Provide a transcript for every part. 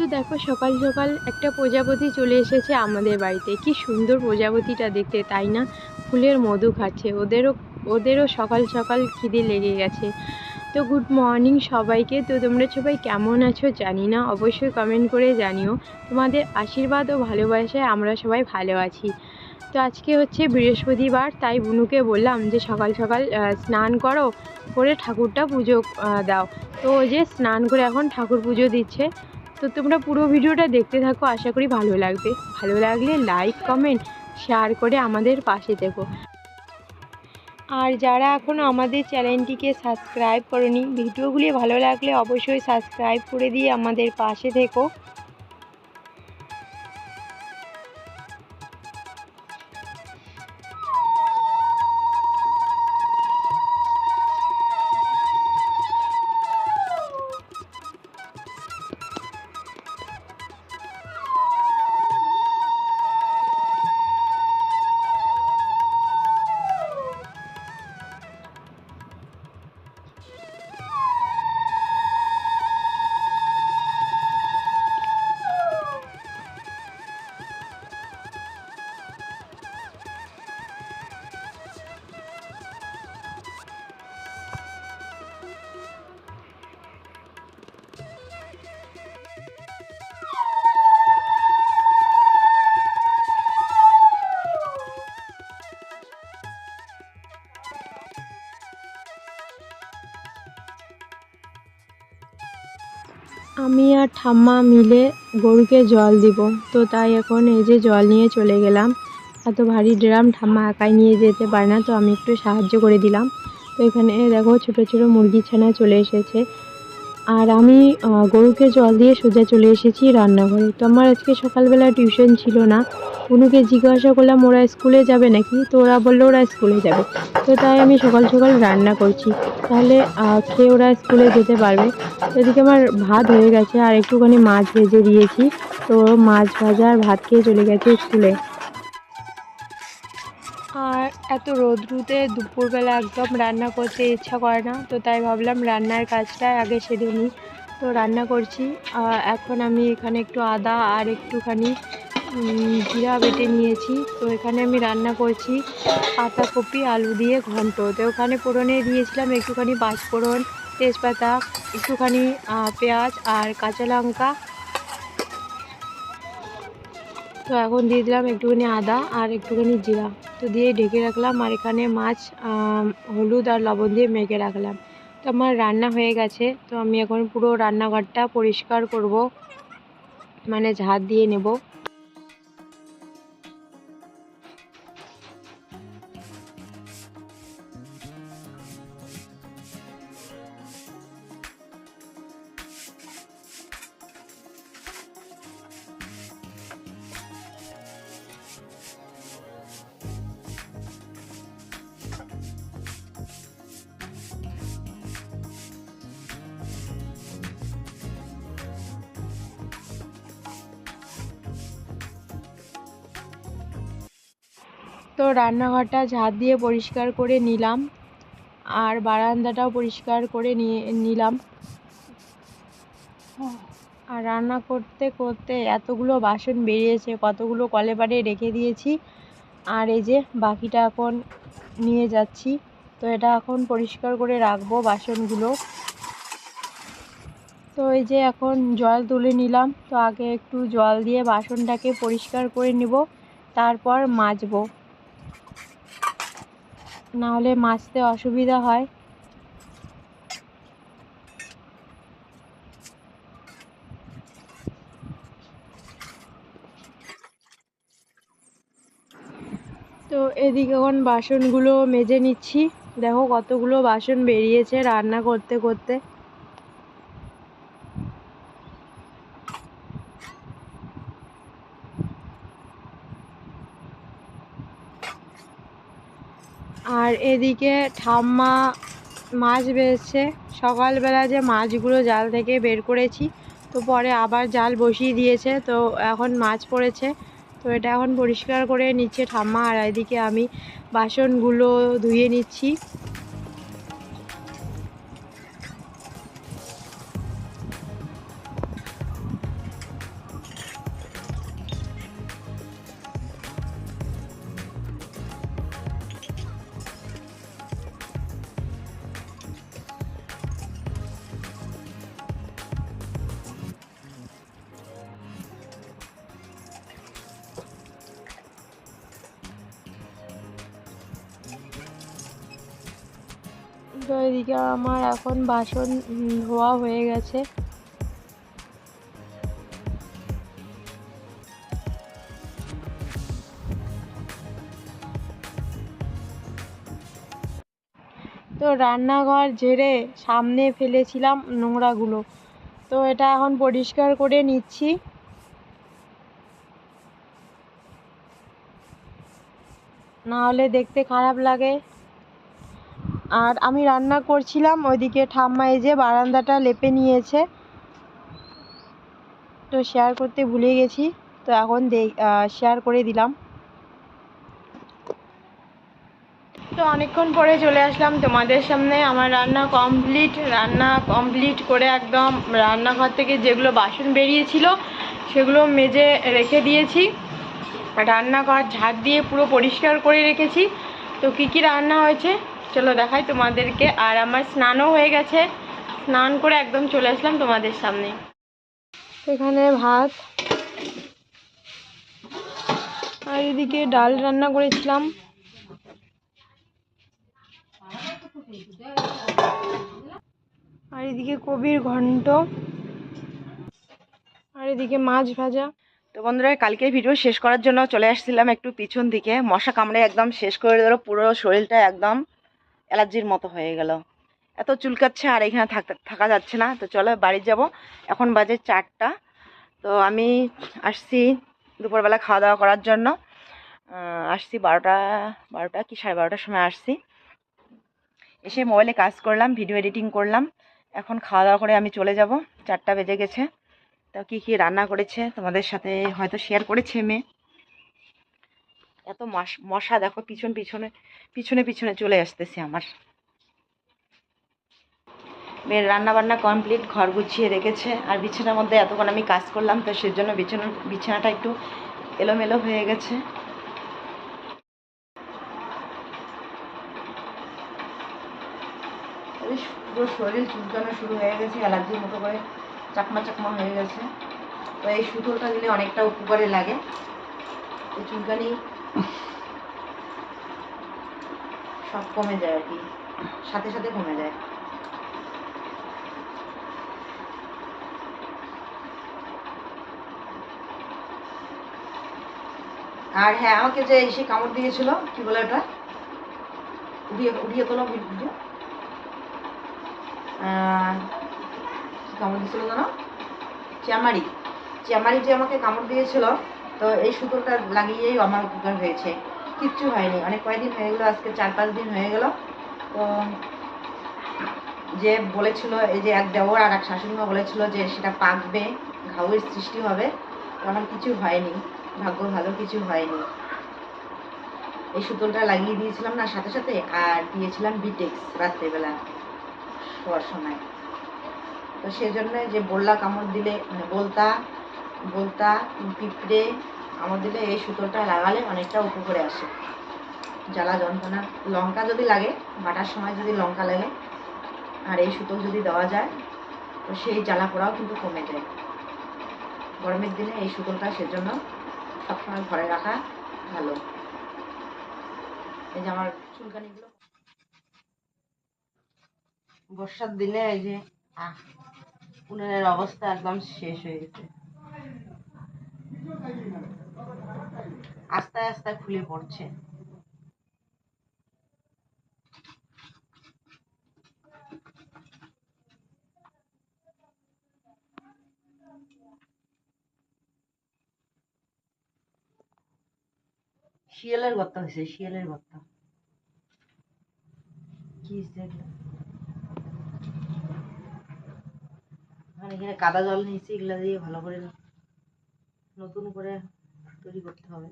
তো দেখো সকাল সকাল একটা প্রজাপতি চলে এসেছে আমাদের বাড়িতে। কি সুন্দর প্রজাপতিটা দেখতে, তাই না? ফুলের মধু খাচ্ছে। ওদেরও ওদেরও সকাল সকাল খিদে লেগে গেছে। তো গুড মর্নিং সবাইকে। তো তোমরা সবাই কেমন আছো জানি না, অবশ্যই কমেন্ট করে জানিও। তোমাদের আশীর্বাদ ও ভালোবাসায় আমরা সবাই ভালো আছি। তো আজকে হচ্ছে বৃহস্পতিবার, তাই বুনুকে বললাম যে সকাল সকাল স্নান করো, করে ঠাকুরটা পুজো দাও। তো ও যে স্নান করে এখন ঠাকুর পুজো দিচ্ছে। তো তোমরা পুরো ভিডিওটা দেখতে থাকো, আশা করি ভালো লাগবে। ভালো লাগলে লাইক কমেন্ট শেয়ার করে আমাদের পাশে থেকো। আর যারা এখনও আমাদের চ্যানেলটিকে সাবস্ক্রাইব করনি, ভিডিওগুলি ভালো লাগলে অবশ্যই সাবস্ক্রাইব করে দিয়ে আমাদের পাশে থেকো। আমি আর ঠাম্মা মিলে গরুকে জল দিব। তো তাই এখন এই যে জল নিয়ে চলে গেলাম। এত ভারী ড্রাম ঠাম্মা একাই নিয়ে যেতে পারে না, তো আমি একটু সাহায্য করে দিলাম। তো এখানে দেখো ছোটো ছোটো মুরগি ছানা চলে এসেছে। আর আমি গরুকে জল দিয়ে সোজা চলে এসেছি রান্নাঘরে। তো আমার আজকে সকালবেলা টিউশন ছিল না অনুকে জিজ্ঞাসা করলাম, ওরা স্কুলে যাবে নাকি? তো ওরা বলল, ওরা স্কুলে যাবে। তো তাই আমি সকাল সকাল রান্না করছি। তাহলে খেয়ে ওরা স্কুলে যেতে পারবে। এদিকে আমার ভাত হয়ে গেছে আর একটুখানি মাছ ভেজে দিয়েছি। তো মাছ ভাজা আর ভাত খেয়ে চলে গেছে স্কুলে। আর এত রোদ্রুতে দুপুরবেলা একদম রান্না করতে ইচ্ছা করে না। তো তাই ভাবলাম রান্নার কাজটা আগে সেরে নিই। তো রান্না করছি। এখন আমি এখানে একটু আদা আর একটুখানি জিরা বেটে নিয়েছি। তো এখানে আমি রান্না করছি পাতাকপি, আলু দিয়ে ঘন্ট। তো ওখানে ফোড়নে দিয়েছিলাম একটুখানি পাঁচফোড়ন, তেজপাতা, একটুখানি পেঁয়াজ আর কাঁচা লঙ্কা। তো এখন দিয়ে দিলাম একটুখানি আদা আর একটুখানি জিরা। তো দিয়ে ঢেকে রাখলাম আর এখানে মাছ হলুদ আর লবণ দিয়ে মেখে রাখলাম। তো আমার রান্না হয়ে গেছে। তো আমি এখন পুরো রান্নাঘরটা পরিষ্কার করব। মানে ঝাড় দিয়ে নেব। তো রান্নাঘরটা ঝাড় দিয়ে পরিষ্কার করে নিলাম। আর বারান্দাটাও পরিষ্কার করে নিয়ে, নিলাম। আর রান্না করতে করতে এতগুলো বাসন বেরিয়েছে, কতগুলো কলে পাড়ে রেখে দিয়েছি। আর এই যে বাকিটা এখন নিয়ে যাচ্ছি। তো এটা এখন পরিষ্কার করে রাখব বাসনগুলো। তো এই যে এখন জল তুলে নিলাম। তো আগে একটু জল দিয়ে বাসনটাকে পরিষ্কার করে নিব। তারপর মাজবো। না হলে মাছতে অসুবিধা হয়। তো এদিকে এখন বাসনগুলো মেজে নিচ্ছি। দেখো কতগুলো বাসন বেরিয়েছে রান্না করতে করতে। আর এদিকে ঠাম্মা মাছ বেছে সকালবেলা যে মাছগুলো জাল থেকে বের করেছি, তো পরে আবার জাল বসিয়ে দিয়েছে, তো এখন মাছ পড়েছে। তো এটা এখন পরিষ্কার করে নিচ্ছে ঠাম্মা, আর এদিকে আমি বাসনগুলো ধুয়ে নিচ্ছি। তো এদিকে আমার এখন বাসন ধোয়া হয়ে গেছে। তো রান্নাঘর ঝেড়ে সামনে ফেলেছিলাম নোংরাগুলো। তো এটা এখন পরিষ্কার করে নিচ্ছি। না হলে দেখতে খারাপ লাগে। আর আমি রান্না করছিলাম, ওইদিকে ঠাম্মা এই যে বারান্দাটা লেপে নিয়েছে। তো শেয়ার করতে ভুলে গেছি, তো এখন শেয়ার করে দিলাম। তো অনেকক্ষণ পরে চলে আসলাম তোমাদের সামনে, আমার রান্না কমপ্লিট রান্না কমপ্লিট করে একদম রান্নাঘর থেকে যেগুলো বাসন বেরিয়েছিল, সেগুলো মেজে রেখে দিয়েছি। রান্নাঘর ঝাড় দিয়ে পুরো পরিষ্কার করে রেখেছি। তো কী কী রান্না হয়েছে? চলো দেখাই তোমাদেরকে। আর আমার স্নানও হয়ে গেছে। স্নান করে একদম চলে আসলাম তোমাদের সামনে। এখানে ভাত। আর এদিকে ডাল রান্না করেছিলাম। আর এদিকে কবির ঘন্ট। আর এদিকে মাছ ভাজা। তো বন্ধুরা, কালকে ভিডিও শেষ করার জন্য চলে আসছিলাম একটু পিছন দিকে। মশা কামড়ে একদম শেষ করে দিল, পুরো শরীরটা একদম। অ্যালার্জির মতো হয়ে গেল। এত চুলকাচ্ছে আর এখানে থাকা যাচ্ছে না। তো চলো বাড়ি যাব। এখন বাজে চারটা। তো আমি আসছি দুপুরবেলা খাওয়া দাওয়া করার জন্য। আসছি বারোটা বারোটা কি, সাড়ে বারোটার সময় আসছি। এসে মোবাইলে কাজ করলাম, ভিডিও এডিটিং করলাম। এখন খাওয়া দাওয়া করে আমি চলে যাব। চারটা বেজে গেছে। তো কী কী রান্না করেছে? তোমাদের সাথে হয়তো শেয়ার করেছে মেয়ে। এত মশ- দেখো পিছন পিছনে পিছনে পিছনে চলে আসতেছে আমার। মেয়ের রান্না বান্না কমপ্লিট ঘর গুছিয়ে রেখেছে। আর বিছানার মধ্যে এতক্ষণ আমি কাজ করলাম, তো সেজন্য বিছানার, বিছানাটা একটু এলোমেলো হয়ে গেছে। পুরো শরীর চুলকানো শুরু হয়ে গেছে, অ্যালার্জির মতো করে চাকমা চাকমা হয়ে গেছে। তো এই সুতোটা দিলে অনেকটা উপকারে লাগে। এই চুলকানি সব কমে যায় আর কি। সাথে সাথে কমে যায়। আর হ্যাঁ আমাকে যে এসে কামড় দিয়েছিল, কি বলে ওটা? উড়িয়ে উড়িয়ে তোলো ভিডিও কামড় দিয়েছিল জানো চিয়ামারি। চিয়ামারি যে আমাকে কামড় দিয়েছিল, তো এই সুতোটা লাগিয়েই আমার উপকার হয়েছে। কিচ্ছু হয়নি। অনেক কয়েকদিন হয়ে গেলো, আজকে চার পাঁচ দিন হয়ে গেল। তো যে বলেছিল, এই যে এক দেওয়ার আর এক শাশুড়িমা বলেছিল যে সেটা পাকবে, ঘাউয়ের সৃষ্টি হবে। তো আমার কিছু হয়নি, ভাগ্য ভালো কিছু হয়নি। এই সুতোটা লাগিয়ে দিয়েছিলাম না, সাথে সাথে, আর দিয়েছিলাম বিটেক্স রাত্রেবেলা, শোয়ার সময়। তো সেজন্য যে বললা কামড় দিলে মানে বলতা বলতা, পিঁপড়ে দিলে এই সুতোটা লাগালে অনেকটা উপকারে আসে। জ্বালা, যন্ত্রণা, লঙ্কা যদি লাগে, বাটার সময় যদি লঙ্কা লাগে, আর এই সুতো যদি দেওয়া যায়, তো সেই জ্বালা পোড়াও কিন্তু কমে যায়। গরমের দিনে এই সুতোটা সেজন্য সবসময় ঘরে রাখা ভালো। এই যে আমার চুলকানিগুলো। বর্ষার দিনে এই যে উনুনের অবস্থা একদম শেষ হয়ে গেছে। আস্তে আস্তে খুলে পড়ছে। শিয়ালের গর্ত হয়েছে, শিয়ালের গর্ত। কি মানে এখানে কাদা জল নিয়েছি, এগুলো দিয়ে ভালো করে নতুন করে তৈরি করতে হবে।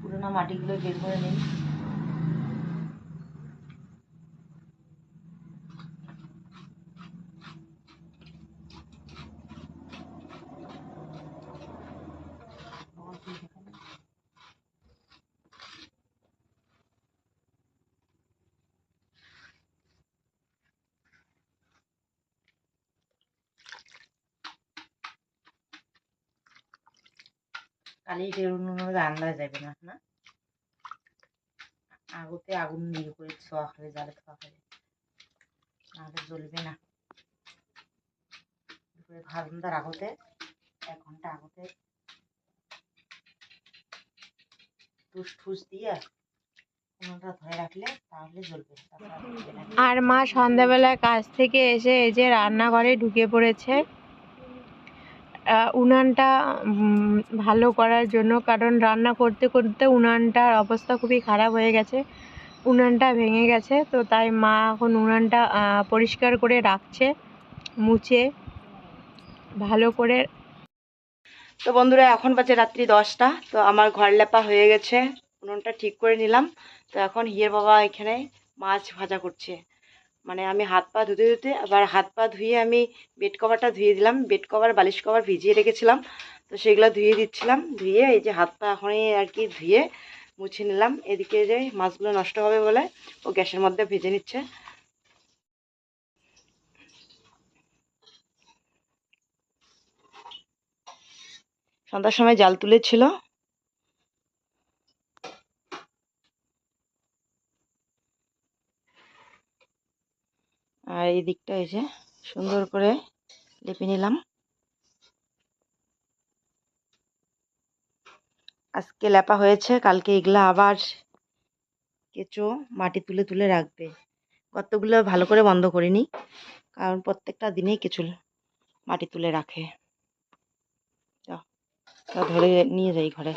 পুরোনো মাটিগুলো বের করে নিই কালি এটা উনুনে রান্না যাবে না না? আগুতে আগুন নিয়ে করে ছোঁয়া খাবে জালে ছোঁয়া খাবে নাহলে জ্বলবে না। দুপুরে ভাজনদার আগুতে, এক ঘণ্টা আগুতে দিয়ে তাহলে। আর মা সন্ধ্যাবেলায় কাজ থেকে এসে এই যে রান্নাঘরে ঢুকে পড়েছে উনানটা ভালো করার জন্য, কারণ রান্না করতে করতে উনানটার অবস্থা খুবই খারাপ হয়ে গেছে। উনানটা ভেঙে গেছে, তো তাই মা এখন উনানটা পরিষ্কার করে রাখছে, মুছে, ভালো করে। তো বন্ধুরা, এখন বাজে রাত্রি দশটা, তো আমার ঘর লেপা হয়ে গেছে, উনুনটা ঠিক করে নিলাম। তো এখন হিয়ের বাবা এখানে মাছ ভাজা করছে। মানে আমি হাত পা ধুতে ধুতে আবার হাত পা ধুয়ে আমি বেড কভারটা ধুয়ে দিলাম। বেড কভার বালিশ কভার ভিজিয়ে রেখেছিলাম। তো সেগুলো ধুয়ে দিচ্ছিলাম। ধুয়ে এই যে হাত পা এখনই আর কি ধুয়ে মুছে নিলাম। এদিকে যে মাছগুলো নষ্ট হবে বলে ও গ্যাসের মধ্যে ভেজে নিচ্ছে। সন্ধ্যার সময় জাল তুলেছিল। আর এই দিকটা যে সুন্দর করে লেপে নিলাম। আজকে লেপা হয়েছে, কালকে এগুলা আবার কেঁচো মাটি তুলে তুলে রাখবে। গর্তগুলো ভালো করে বন্ধ করিনি, কারণ প্রত্যেকটা দিনেই কেঁচো মাটি তুলে রাখে। ধরে নিয়ে যাই ঘরে।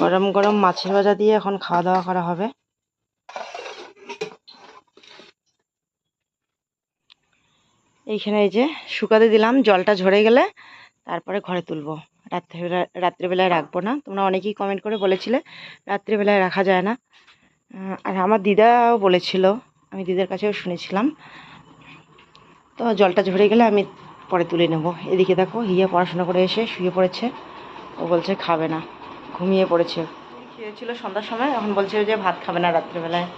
গরম গরম মাছের ভাজা দিয়ে এখন খাওয়া দাওয়া করা হবে। এইখানে এই যে শুকাতে দিলাম, জলটা ঝরে গেলে তারপরে ঘরে তুলবো। রাত্রেবেলা, রাত্রেবেলায় রাখব না। তোমরা অনেকেই কমেন্ট করে বলেছিলে, রাত্রেবেলায় রাখা যায় না। আর আমার দিদাও বলেছিল, আমি দিদার কাছেও শুনেছিলাম। তো জলটা ঝরে গেলে আমি পরে তুলে নেব। এদিকে দেখো, হিয়া পড়াশোনা করে এসে শুয়ে পড়েছে। ও বলছে খাবে না। ঘুমিয়ে পড়েছে। খেয়েছিল সন্ধ্যার সময়, এখন বলছে যে ভাত খাবে না রাত্রেবেলায়।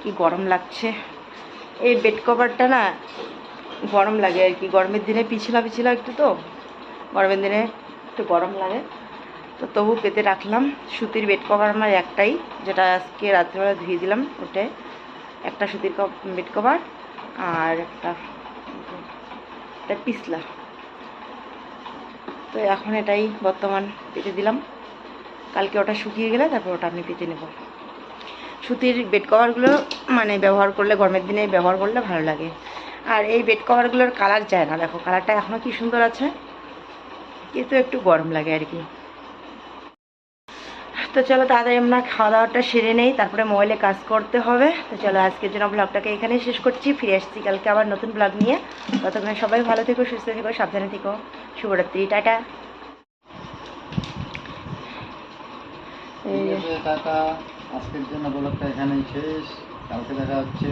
কি গরম লাগছে। এই বেড কভারটা না গরম লাগে আর কি। গরমের দিনে পিছলা পিছলা একটু তো, গরমের দিনে একটু গরম লাগে। তো তবু পেতে রাখলাম। সুতির বেড কভার আমার একটাই, যেটা আজকে রাত্রেবেলা ধুয়ে দিলাম ওটে একটা সুতির বেড কভার আর একটা একটা পিছলা। তো এখন এটাই বর্তমান পেতে দিলাম। কালকে ওটা শুকিয়ে গেলে তারপর ওটা আমি পেতে নেব। সুতির বেড কভারগুলো মানে ব্যবহার করলে, গরমের দিনে ব্যবহার করলে ভালো লাগে। আর এই বেড কভারগুলোর কালার যায় না। দেখো কালারটা এখনও কি সুন্দর আছে? কিন্তু একটু গরম লাগে আর কি। তো চলো তাড়াতাড়ি আমরা খাওয়া দাওয়াটা সেরে নেই, তারপরে মোবাইলে কাজ করতে হবে। তো চলো আজকের জন্য ব্লগটাকে এখানেই শেষ করছি, ফিরে আসছি কালকে আবার নতুন ব্লগ নিয়ে। ততক্ষণে সবাই ভালো থেকো, সুস্থ থেকো, সাবধানে থেকো। শুভরাত্রি, টাটা। টাটা। আজকের জন্য ব্লগটা এখানেই শেষ। কালকে দেখা হচ্ছে।